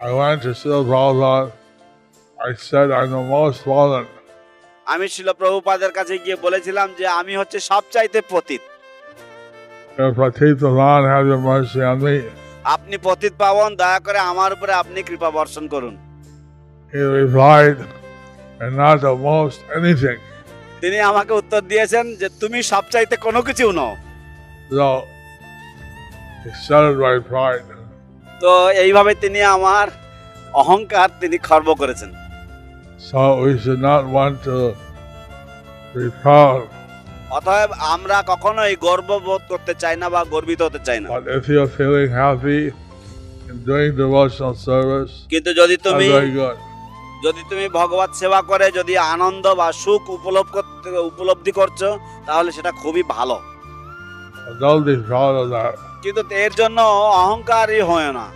I went to Srila Prabhupada. I said, I'm the most fallen. আমি ছিল প্রভুপাদের কাছে গিয়ে বলেছিলাম যে আমি হচ্ছে সবচাইতে পতিত আপনি পতিত পাবন দয়া করে আমার উপরে আপনি কৃপা বর্ষণ করুন he replied, and not the most anything. তিনি আমাকে উত্তর দিয়েছেন যে তুমি সবচাইতে কোনো কিছু নও তো এইভাবে তিনি আমার অহংকার তিনি খর্ব করেছেন So we should not want to be proud. অতএব আমরা কখনোই গর্ববোধ করতে চাই না বা গর্বিত হতে চাই না But if you're feeling happy in doing devotional service, কিন্তু যদি তুমি very good. যদি তুমি ভগবত সেবা করে যদি আনন্দ বা সুখ উপলব্ধ করতে উপলব্ধি করছ তাহলে সেটা খুবই ভালো don't be proud of that. কিন্তু এর জন্য অহংকারী হয় না।